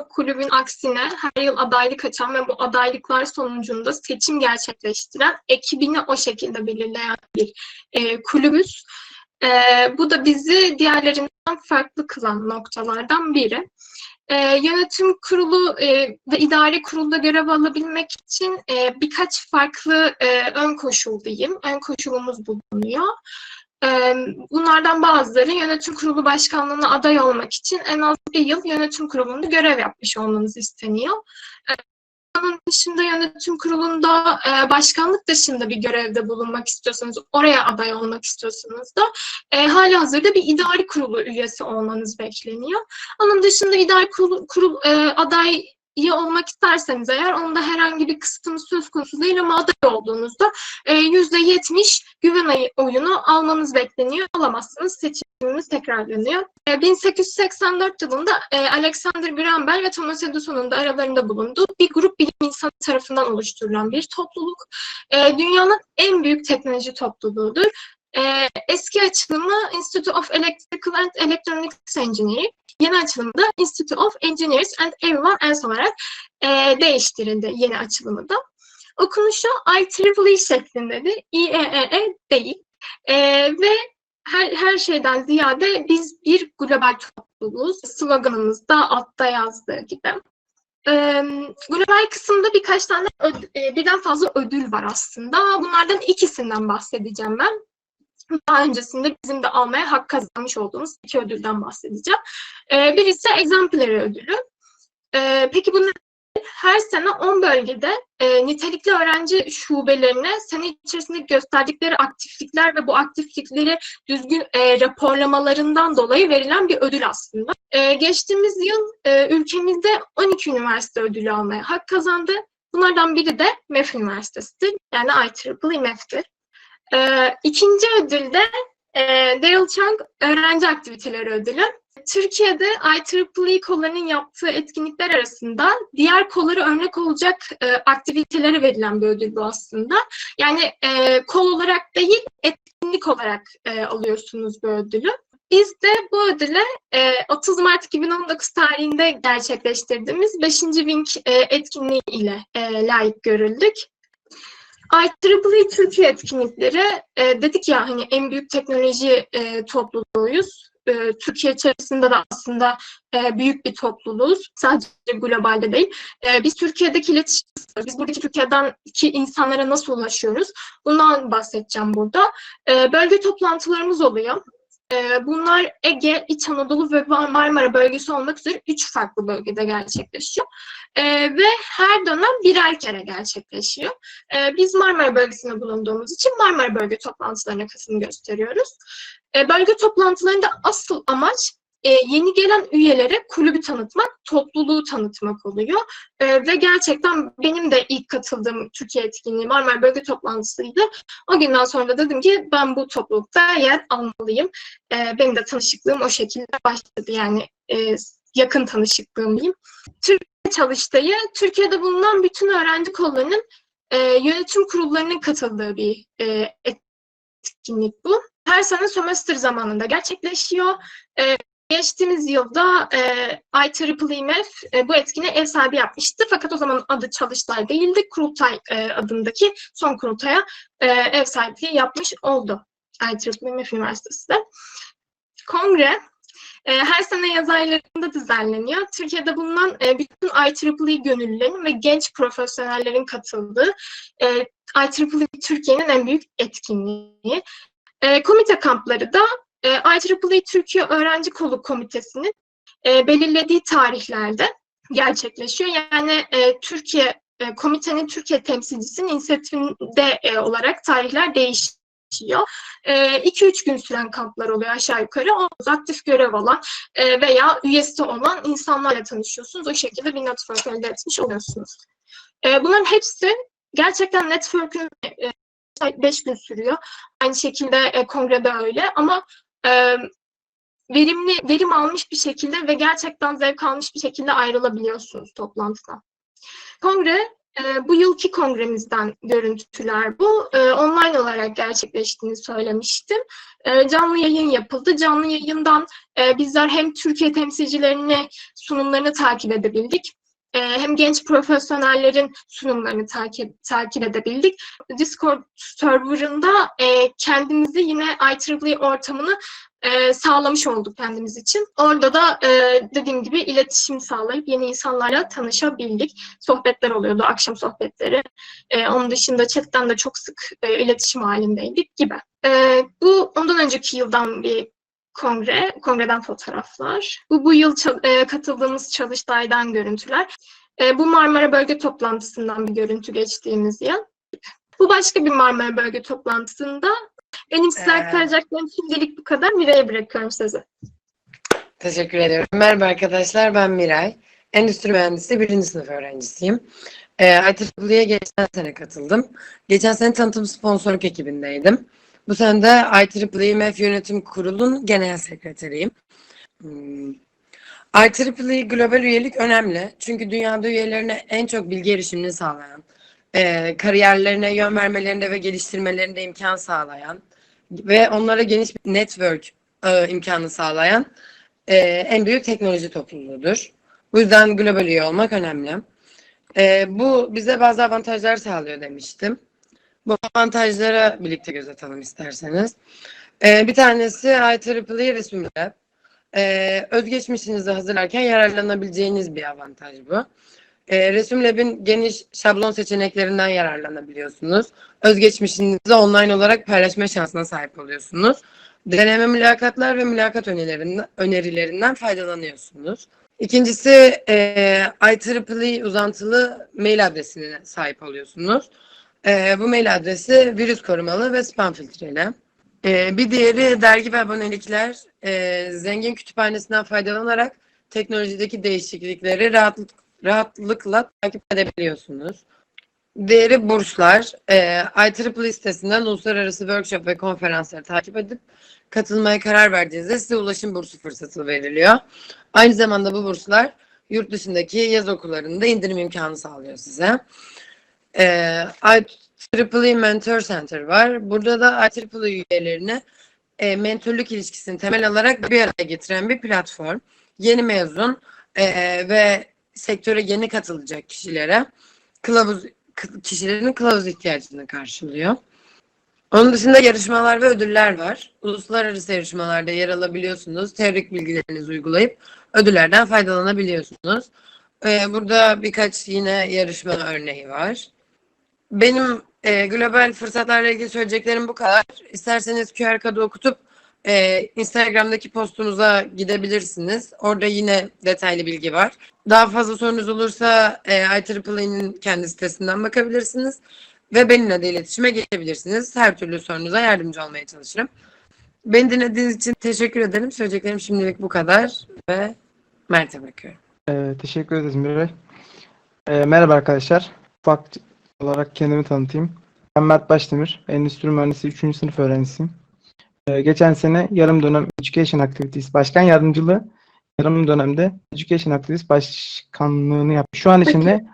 kulübün aksine her yıl adaylık açan ve bu adaylıklar sonucunda seçim gerçekleştiren ekibini o şekilde belirleyen bir e, kulübüz. E, bu da bizi diğerlerinden farklı kılan noktalardan biri. E, yönetim kurulu e, ve idari kurulda görev alabilmek için e, birkaç farklı e, ön koşul diyeyim. Ön koşulumuz bulunuyor. Bunlardan bazıları yönetim kurulu başkanlığına aday olmak için en az bir yıl yönetim kurulunda görev yapmış olmanız isteniyor. Onun dışında yönetim kurulunda başkanlık dışında bir görevde bulunmak istiyorsanız, oraya aday olmak istiyorsanız da hali hazırda bir idari kurulu üyesi olmanız bekleniyor. Onun dışında idari kurul, kurul e, adayı olmak isterseniz eğer onda herhangi bir kısıtımız söz konusu değil ama aday olduğunuzda e, yüzde yetmiş güven oyunu almanız bekleniyor. Alamazsanız seçiminiz tekrarlanıyor. E, 1884 yılında e, Alexander Graham Bell ve Thomas Edison'un da aralarında bulunduğu bir grup bilim insanı tarafından oluşturulan bir topluluk. E, dünyanın en büyük teknoloji topluluğudur. E, eski açılımı Institute of Electrical and Electronics Engineering, yeni açılımı da Institute of Engineers and Everyone Else olarak e, değiştirildi yeni açılımı da. Okunuşu IEEE şeklindedir. IEEE değil. E, ve her, her şeyden ziyade biz bir global topluluğuz. Sloganımız da altta yazdığı gibi. Ee, global kısımda birkaç tane e, birden fazla ödül var aslında. Bunlardan ikisinden bahsedeceğim ben. Daha öncesinde bizim de almaya hak kazanmış olduğumuz iki ödülden bahsedeceğim. Ee, birisi Exemplary ödülü. Ee, peki bu ne? Her sene 10 bölgede e, nitelikli öğrenci şubelerine sene içerisinde gösterdikleri aktiflikler ve bu aktiflikleri düzgün e, raporlamalarından dolayı verilen bir ödül aslında. E, geçtiğimiz yıl e, ülkemizde 12 üniversite ödülü almaya hak kazandı. Bunlardan biri de MEF Üniversitesi'dir. Yani IEEE MEF'tir. E, ikinci ödül e, Daryl Chang Öğrenci Aktiviteleri Ödülü. Türkiye'de IEEE kollarının yaptığı etkinlikler arasında diğer kollara örnek olacak e, aktivitelere verilen bir ödül bu aslında. Yani e, kol olarak değil, etkinlik olarak e, alıyorsunuz bu ödülü. Biz de bu ödüle e, 30 Mart 2019 tarihinde gerçekleştirdiğimiz 5. Wing e, etkinliği ile e, layık görüldük. IEEE Türkiye etkinlikleri e, dedik ya hani en büyük teknoloji e, topluluğuyuz. E, Türkiye içerisinde de aslında e, büyük bir topluluğuz. Sadece globalde değil. E, biz Türkiye'deki iletişim, biz buradaki Türkiye'deki insanlara nasıl ulaşıyoruz? Bundan bahsedeceğim burada. E, bölge toplantılarımız oluyor. E, bunlar Ege, İç Anadolu ve Marmara bölgesi olmak üzere üç farklı bölgede gerçekleşiyor. E, ve her dönem birer kere gerçekleşiyor. E, biz Marmara bölgesinde bulunduğumuz için Marmara bölge toplantılarına katılım gösteriyoruz. E, bölge toplantılarında asıl amaç e, yeni gelen üyelere kulübü tanıtmak, topluluğu tanıtmak oluyor. E, ve gerçekten benim de ilk katıldığım Türkiye etkinliği Marmara Bölge Toplantısı'ydı. O günden sonra da dedim ki ben bu toplulukta yer almalıyım. E, benim de tanışıklığım o şekilde başladı. Yani e, yakın tanışıklığım diyeyim. Türkiye çalıştayı, Türkiye'de bulunan bütün öğrenci kollarının e, yönetim kurullarının katıldığı bir e, etkinlik bu. Her sene sömestr zamanında gerçekleşiyor. E, geçtiğimiz yılda e, IEEE MEF e, bu etkinliğe ev sahibi yapmıştı. Fakat o zaman adı Çalıştay değildi. Kurultay e, adındaki son kurultaya e, ev sahipliği yapmış oldu. IEEE MEF Üniversitesi de. Kongre her sene yaz aylarında düzenleniyor. Türkiye'de bulunan e, bütün IEEE gönüllülerin ve genç profesyonellerin katıldığı e, IEEE Türkiye'nin en büyük etkinliği. E, komite kampları da e, IEEE Türkiye Öğrenci Kolu Komitesi'nin e, belirlediği tarihlerde gerçekleşiyor. Yani e, Türkiye e, komitenin Türkiye temsilcisinin inisiyatifinde e, olarak tarihler değişiyor. 2-3 gün süren kamplar oluyor aşağı yukarı. O aktif görev alan e, veya üyesi olan insanlarla tanışıyorsunuz. O şekilde bir network elde etmiş oluyorsunuz. E, bunların hepsi gerçekten network'ün 5 gün sürüyor. Aynı şekilde e, kongrede öyle ama e, verimli verim almış bir şekilde ve gerçekten zevk almış bir şekilde ayrılabiliyorsunuz toplantıdan. Kongre E, bu yılki kongremizden görüntüler bu. E, online olarak gerçekleştiğini söylemiştim. E, canlı yayın yapıldı. Canlı yayından e, bizler hem Türkiye temsilcilerini sunumlarını takip edebildik. e, hem genç profesyonellerin sunumlarını takip, takip edebildik. Discord serverında e, kendimizi yine IEEE ortamını e, sağlamış olduk kendimiz için. Orada da e, dediğim gibi iletişim sağlayıp yeni insanlarla tanışabildik. Sohbetler oluyordu, akşam sohbetleri. E, onun dışında chatten de çok sık e, iletişim halindeydik gibi. E, bu ondan önceki yıldan bir kongre, kongreden fotoğraflar. Bu bu yıl e, katıldığımız çalıştaydan görüntüler. E, bu Marmara Bölge Toplantısından bir görüntü geçtiğimiz yıl. Bu başka bir Marmara Bölge Toplantısında. Benim size Ee, aktaracaklarım şimdilik bu kadar. Miray'a bırakıyorum sözü. Teşekkür ediyorum. Merhaba arkadaşlar, ben Miray. Endüstri mühendisi birinci sınıf öğrencisiyim. Ee, IEEE'ye geçen sene katıldım. Geçen sene tanıtım sponsorluk ekibindeydim. Bu sene de IEEE IMF Yönetim Kurulu'nun genel sekreteriyim. Hmm. IEEE global üyelik önemli. Çünkü dünyada üyelerine en çok bilgi erişimini sağlayan, e, kariyerlerine yön vermelerinde ve geliştirmelerinde imkan sağlayan ve onlara geniş bir network e, imkanı sağlayan e, en büyük teknoloji topluluğudur. Bu yüzden global üye olmak önemli. E, bu bize bazı avantajlar sağlıyor demiştim. Bu avantajlara birlikte göz atalım isterseniz. E, bir tanesi IEEE Resim Lab. E, özgeçmişinizi hazırlarken yararlanabileceğiniz bir avantaj bu. E, Resim Lab'in geniş şablon seçeneklerinden yararlanabiliyorsunuz. Özgeçmişinizi online olarak paylaşma şansına sahip oluyorsunuz. Deneme mülakatlar ve mülakat önerilerinden, önerilerinden faydalanıyorsunuz. İkincisi e, IEEE uzantılı mail adresine sahip oluyorsunuz. E, bu mail adresi virüs korumalı ve spam filtreli. E, bir diğeri dergi ve abonelikler. E, zengin kütüphanesinden faydalanarak teknolojideki değişiklikleri rahatlık, rahatlıkla takip edebiliyorsunuz. Diğeri burslar. E, IEEE sitesinden uluslararası workshop ve konferansları takip edip katılmaya karar verdiğinizde size ulaşım bursu fırsatı veriliyor. Aynı zamanda bu burslar yurt dışındaki yaz okullarında indirim imkanı sağlıyor size. Ee, IEEE Mentor Center var. Burada da IEEE üyelerini e, mentorluk ilişkisini temel alarak bir araya getiren bir platform. Yeni mezun e, ve sektöre yeni katılacak kişilere kılavuz kişilerin kılavuz ihtiyacını karşılıyor. Onun dışında yarışmalar ve ödüller var. Uluslararası yarışmalarda yer alabiliyorsunuz. Teorik bilgilerinizi uygulayıp ödüllerden faydalanabiliyorsunuz. Ee, burada birkaç yine yarışma örneği var. Benim e, global fırsatlarla ilgili söyleyeceklerim bu kadar. İsterseniz QR kodu okutup e, Instagram'daki postumuza gidebilirsiniz. Orada yine detaylı bilgi var. Daha fazla sorunuz olursa e, IEEE'nin kendi sitesinden bakabilirsiniz. Ve benimle de iletişime geçebilirsiniz. Her türlü sorunuza yardımcı olmaya çalışırım. Beni dinlediğiniz için teşekkür ederim. Söyleyeceklerim şimdilik bu kadar ve Mert'e bırakıyorum. Ee, teşekkür ederiz Miray. Ee, merhaba arkadaşlar. Ufak olarak kendimi tanıtayım. Ben Mert Başdemir. Endüstri Mühendisi 3. sınıf öğrencisiyim. Ee, geçen sene yarım dönem Education Activities Başkan Yardımcılığı, yarım dönemde Education Activities Başkanlığını yaptım. Şu an içinde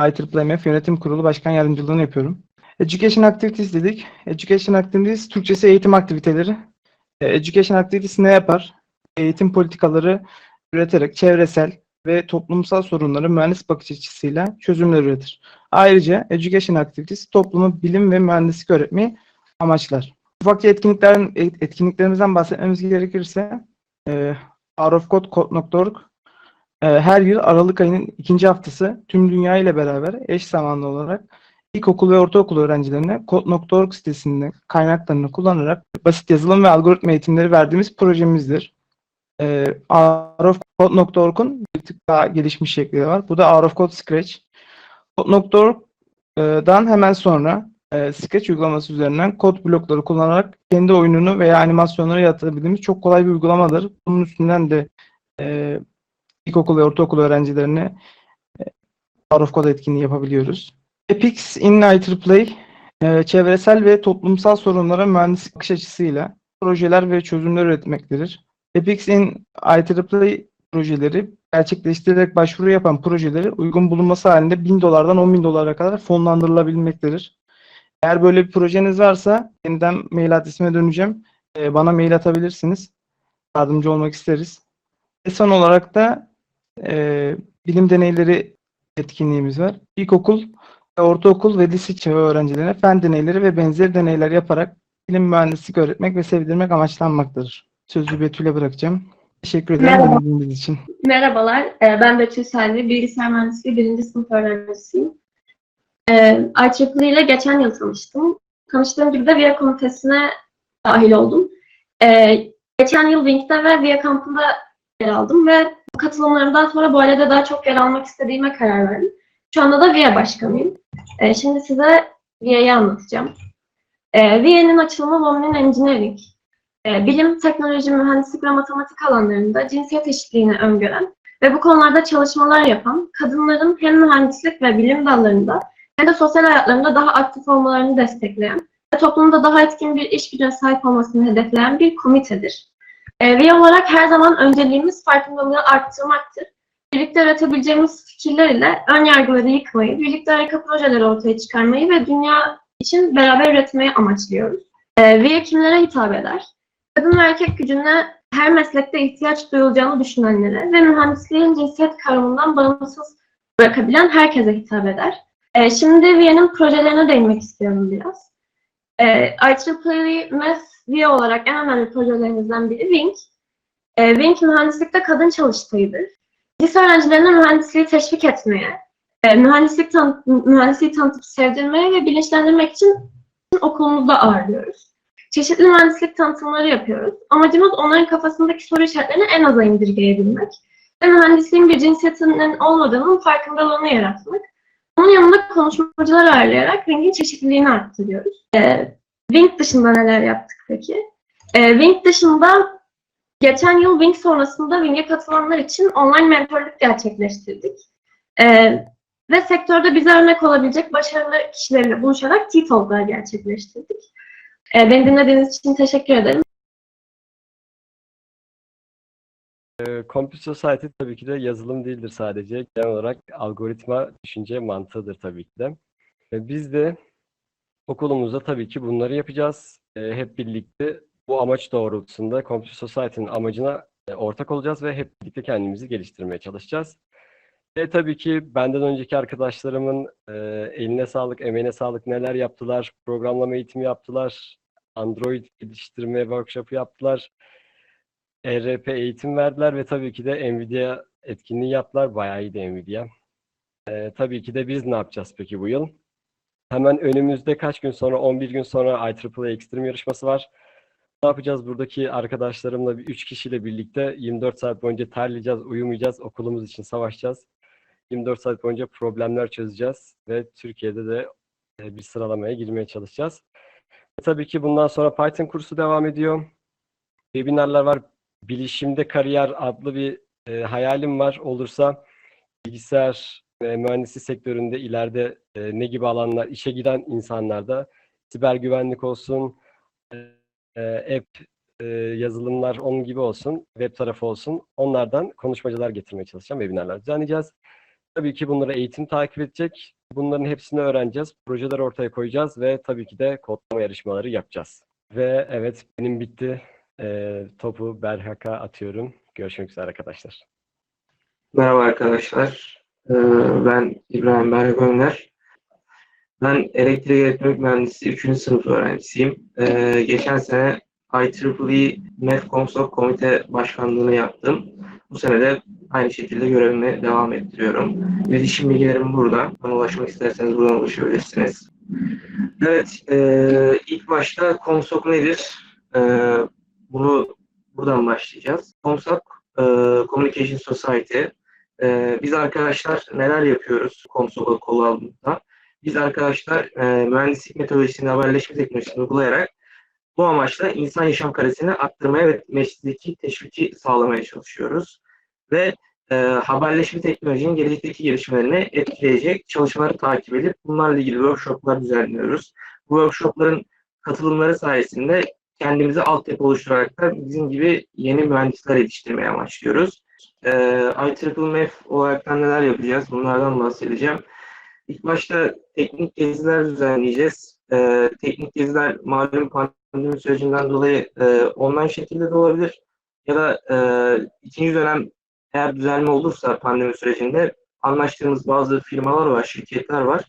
IEEE Yönetim Kurulu Başkan Yardımcılığını yapıyorum. Education Activities dedik. Education Activities Türkçesi eğitim aktiviteleri. Ee, Education Activities ne yapar? Eğitim politikaları üreterek çevresel ve toplumsal sorunları mühendis bakış açısıyla çözümler üretir. Ayrıca Education Activities toplumu bilim ve mühendislik öğretmeyi amaçlar. Ufak etkinliklerin, etkinliklerimizden bahsetmemiz gerekirse e, outofcode.org e, her yıl Aralık ayının ikinci haftası tüm dünya ile beraber eş zamanlı olarak ilkokul ve ortaokul öğrencilerine code.org sitesinde kaynaklarını kullanarak basit yazılım ve algoritma eğitimleri verdiğimiz projemizdir. E, outofcode.org'un bir tık daha gelişmiş şekli var. Bu da Out of Code Scratch. Code.org'dan hemen sonra e, Scratch uygulaması üzerinden kod blokları kullanarak kendi oyununu veya animasyonları yaratabildiğimiz çok kolay bir uygulamadır. Bunun üstünden de e, ilkokul ve ortaokul öğrencilerine e, Out of Code etkinliği yapabiliyoruz. Epics in IEEE e, çevresel ve toplumsal sorunlara mühendislik bakış açısıyla projeler ve çözümler üretmektedir. Epics in IEEE projeleri gerçekleştirerek başvuru yapan projeleri uygun bulunması halinde 1000 dolardan 10 bin dolara kadar fonlandırılabilmektedir. Eğer böyle bir projeniz varsa yeniden mail adresime döneceğim. Ee, bana mail atabilirsiniz. Yardımcı olmak isteriz. Ve son olarak da e, bilim deneyleri etkinliğimiz var. İlkokul, ve ortaokul ve lise çağı öğrencilerine fen deneyleri ve benzeri deneyler yaparak bilim mühendislik öğretmek ve sevdirmek amaçlanmaktadır. Sözü Betül'e bırakacağım. Teşekkür ederim Merhaba. dinlediğiniz için. Merhabalar, e, ben Betül Selvi, bilgisayar mühendisliği birinci sınıf öğrencisiyim. E, IEEE ile geçen yıl tanıştım. Tanıştığım gibi de VIA komitesine dahil oldum. E, geçen yıl Wink'te ve VIA kampında yer aldım ve katılımlarımdan sonra bu ailede daha çok yer almak istediğime karar verdim. Şu anda da VIA başkanıyım. E, şimdi size VIA'yı anlatacağım. E, VIA'nın açılımı Women in Engineering. E, bilim, teknoloji, mühendislik ve matematik alanlarında cinsiyet eşitliğini öngören ve bu konularda çalışmalar yapan, kadınların hem mühendislik ve bilim dallarında hem de sosyal hayatlarında daha aktif olmalarını destekleyen ve toplumda daha etkin bir iş gücüne sahip olmasını hedefleyen bir komitedir. E, VIA olarak her zaman önceliğimiz farkındalığı arttırmaktır. Birlikte üretebileceğimiz fikirler ile ön yargıları yıkmayı, birlikte harika projeler ortaya çıkarmayı ve dünya için beraber üretmeyi amaçlıyoruz. E, VIA kimlere hitap eder? kadın ve erkek gücüne her meslekte ihtiyaç duyulacağını düşünenlere ve mühendisliğin cinsiyet kavramından bağımsız bırakabilen herkese hitap eder. Ee, şimdi VIA'nın projelerine değinmek istiyorum biraz. Ee, IEEE Math VIA olarak en önemli projelerimizden biri Wing. Ee, Wing mühendislikte kadın çalıştayıdır. Lise öğrencilerine mühendisliği teşvik etmeye, e, mühendislik tan mühendisliği tanıtıp sevdirmeye ve bilinçlendirmek için okulumuzda ağırlıyoruz çeşitli mühendislik tanıtımları yapıyoruz. Amacımız onların kafasındaki soru işaretlerini en aza indirgeyebilmek ve mühendisliğin bir cinsiyetinin olmadığının farkındalığını yaratmak. Bunun yanında konuşmacılar ağırlayarak Wing'in çeşitliliğini arttırıyoruz. Ee, Wing dışında neler yaptık peki? Ee, Wing dışında geçen yıl Wing sonrasında Wing'e katılanlar için online mentorluk gerçekleştirdik. Ee, ve sektörde bize örnek olabilecek başarılı kişilerle buluşarak T-Talk'lar gerçekleştirdik. Ee, Beni dinlediğiniz için teşekkür ederim. Ee, Computer Society tabii ki de yazılım değildir sadece. Genel olarak algoritma düşünce mantığıdır tabii ki de. Ve biz de okulumuzda tabii ki bunları yapacağız. Ee, hep birlikte bu amaç doğrultusunda Computer Society'nin amacına e, ortak olacağız ve hep birlikte kendimizi geliştirmeye çalışacağız. Ve tabii ki benden önceki arkadaşlarımın e, eline sağlık, emeğine sağlık neler yaptılar, programlama eğitimi yaptılar, Android geliştirme workshop'u yaptılar. ERP eğitim verdiler ve tabii ki de Nvidia etkinliği yaptılar. Bayağı iyiydi Nvidia. Ee, tabii ki de biz ne yapacağız peki bu yıl? Hemen önümüzde kaç gün sonra, 11 gün sonra IEEE Extreme yarışması var. Ne yapacağız? Buradaki arkadaşlarımla, bir 3 kişiyle birlikte 24 saat boyunca terleyeceğiz, uyumayacağız, okulumuz için savaşacağız. 24 saat boyunca problemler çözeceğiz ve Türkiye'de de e, bir sıralamaya girmeye çalışacağız. Tabii ki bundan sonra Python kursu devam ediyor. Webinarlar var. Bilişimde Kariyer adlı bir e, hayalim var. Olursa bilgisayar e, mühendisliği sektöründe ileride e, ne gibi alanlar, işe giden insanlarda siber güvenlik olsun, e, e, app e, yazılımlar onun gibi olsun, web tarafı olsun. Onlardan konuşmacılar getirmeye çalışacağım. Webinarlar düzenleyeceğiz. Tabii ki bunları eğitim takip edecek. Bunların hepsini öğreneceğiz. Projeler ortaya koyacağız ve tabii ki de kodlama yarışmaları yapacağız. Ve evet benim bitti. Ee, topu Berhak'a atıyorum. Görüşmek üzere arkadaşlar. Merhaba arkadaşlar. Ee, Ben İbrahim Berk Önder. Ben elektrik elektronik mühendisliği 3. sınıf öğrencisiyim. Ee, Geçen sene IEEE MEF Comsok komite başkanlığını yaptım. Bu sene de aynı şekilde görevimi devam ettiriyorum. İletişim bilgilerim burada. Bana ulaşmak isterseniz buradan ulaşabilirsiniz. Evet, e, ilk başta Comsok nedir? E, bunu buradan başlayacağız. Comsok e, Communication Society. E, biz arkadaşlar neler yapıyoruz Comsok'a kolu aldığımızda? Biz arkadaşlar e, mühendislik metodolojisini haberleşme teknolojisini uygulayarak bu amaçla insan yaşam kalitesini arttırmaya ve mesleki teşviki sağlamaya çalışıyoruz. Ve e, haberleşme teknolojinin gelecekteki gelişmelerini etkileyecek çalışmaları takip edip bunlarla ilgili workshoplar düzenliyoruz. Bu workshopların katılımları sayesinde kendimize altyapı oluşturarak da bizim gibi yeni mühendisler yetiştirmeye amaçlıyoruz. e, IEEE olarak neler yapacağız? Bunlardan bahsedeceğim. İlk başta teknik geziler düzenleyeceğiz. E, teknik geziler malum pandemi sürecinden dolayı e, online şekilde de olabilir. Ya da e, ikinci dönem eğer düzenli olursa pandemi sürecinde anlaştığımız bazı firmalar var, şirketler var.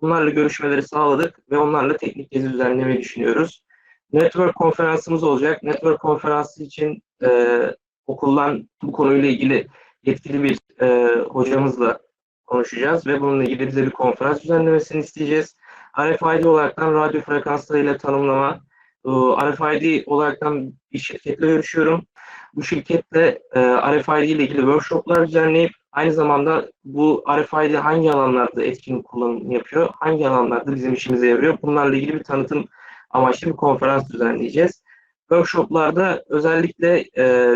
Bunlarla görüşmeleri sağladık ve onlarla teknik gezi düzenlemeyi düşünüyoruz. Network konferansımız olacak. Network konferansı için e, okuldan bu konuyla ilgili yetkili bir e, hocamızla konuşacağız ve bununla ilgili bize bir konferans düzenlemesini isteyeceğiz. RFID olaraktan radyo frekanslarıyla tanımlama, e, RFID olaraktan bir şirketle görüşüyorum. Bu şirketle e, RFID ile ilgili workshoplar düzenleyip aynı zamanda bu RFID hangi alanlarda etkin kullanım yapıyor, hangi alanlarda bizim işimize yarıyor bunlarla ilgili bir tanıtım amaçlı bir konferans düzenleyeceğiz. Workshoplarda özellikle e,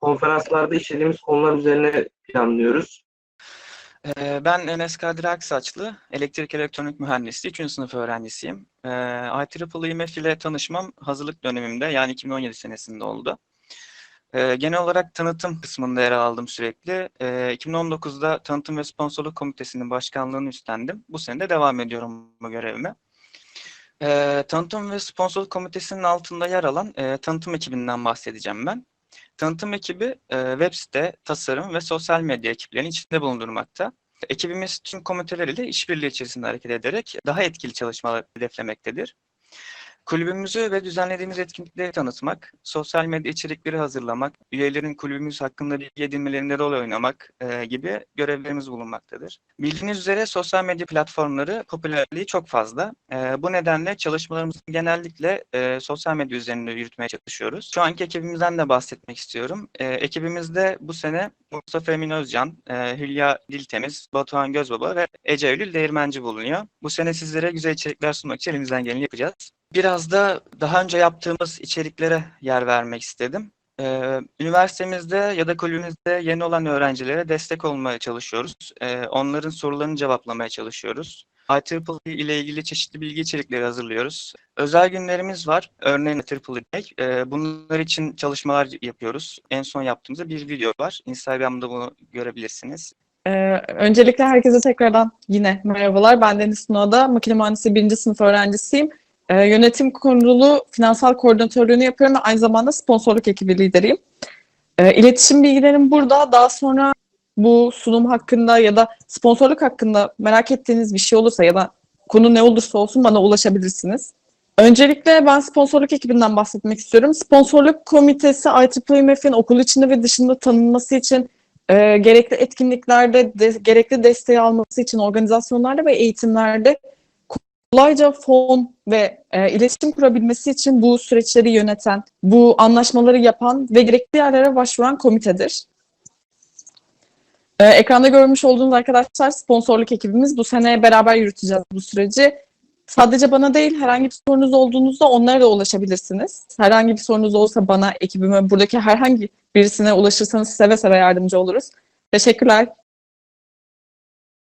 konferanslarda işlediğimiz konular üzerine planlıyoruz. Ee, Ben Enes Kadir Aksaçlı, elektrik elektronik mühendisliği 3. sınıf öğrencisiyim. Ee, IEEE IMF ile tanışmam hazırlık dönemimde yani 2017 senesinde oldu. Ee, Genel olarak tanıtım kısmında yer aldım sürekli. Ee, 2019'da Tanıtım ve Sponsorluk Komitesi'nin başkanlığını üstlendim. Bu sene de devam ediyorum bu görevime. Ee, Tanıtım ve Sponsorluk Komitesi'nin altında yer alan e, tanıtım ekibinden bahsedeceğim ben. Tanıtım ekibi e, web site, tasarım ve sosyal medya ekiplerinin içinde bulundurmakta. Ekibimiz tüm komiteler ile işbirliği içerisinde hareket ederek daha etkili çalışmalar hedeflemektedir. Kulübümüzü ve düzenlediğimiz etkinlikleri tanıtmak, sosyal medya içerikleri hazırlamak, üyelerin kulübümüz hakkında bilgi edinmelerinde rol oynamak e, gibi görevlerimiz bulunmaktadır. Bildiğiniz üzere sosyal medya platformları popülerliği çok fazla. E, bu nedenle çalışmalarımızı genellikle e, sosyal medya üzerinde yürütmeye çalışıyoruz. Şu anki ekibimizden de bahsetmek istiyorum. E, ekibimizde bu sene Mustafa Emin Özcan, e, Hülya Diltemiz, Batuhan Gözbaba ve Ece Eylül Değirmenci bulunuyor. Bu sene sizlere güzel içerikler sunmak için elimizden geleni yapacağız. Biraz da daha önce yaptığımız içeriklere yer vermek istedim. Ee, üniversitemizde ya da kulübümüzde yeni olan öğrencilere destek olmaya çalışıyoruz. Ee, onların sorularını cevaplamaya çalışıyoruz. IEEE ile ilgili çeşitli bilgi içerikleri hazırlıyoruz. Özel günlerimiz var. Örneğin IEEE Day. Ee, bunlar için çalışmalar yapıyoruz. En son yaptığımızda bir video var. Instagram'da bunu görebilirsiniz. Ee, öncelikle herkese tekrardan yine merhabalar. Ben Deniz Suna'da makine mühendisi birinci sınıf öğrencisiyim. Ee, yönetim kurulu finansal koordinatörlüğünü yapıyorum ve aynı zamanda sponsorluk ekibi lideriyim. Ee, iletişim bilgilerim burada. Daha sonra bu sunum hakkında ya da sponsorluk hakkında merak ettiğiniz bir şey olursa ya da konu ne olursa olsun bana ulaşabilirsiniz. Öncelikle ben sponsorluk ekibinden bahsetmek istiyorum. Sponsorluk komitesi IEEE okul içinde ve dışında tanınması için e, gerekli etkinliklerde, de, gerekli desteği alması için organizasyonlarda ve eğitimlerde kolayca fon ve e, iletişim kurabilmesi için bu süreçleri yöneten, bu anlaşmaları yapan ve gerekli yerlere başvuran komitedir. E, ekranda görmüş olduğunuz arkadaşlar sponsorluk ekibimiz. Bu sene beraber yürüteceğiz bu süreci. Sadece bana değil, herhangi bir sorunuz olduğunuzda onlara da ulaşabilirsiniz. Herhangi bir sorunuz olursa bana, ekibime, buradaki herhangi birisine ulaşırsanız seve seve yardımcı oluruz. Teşekkürler.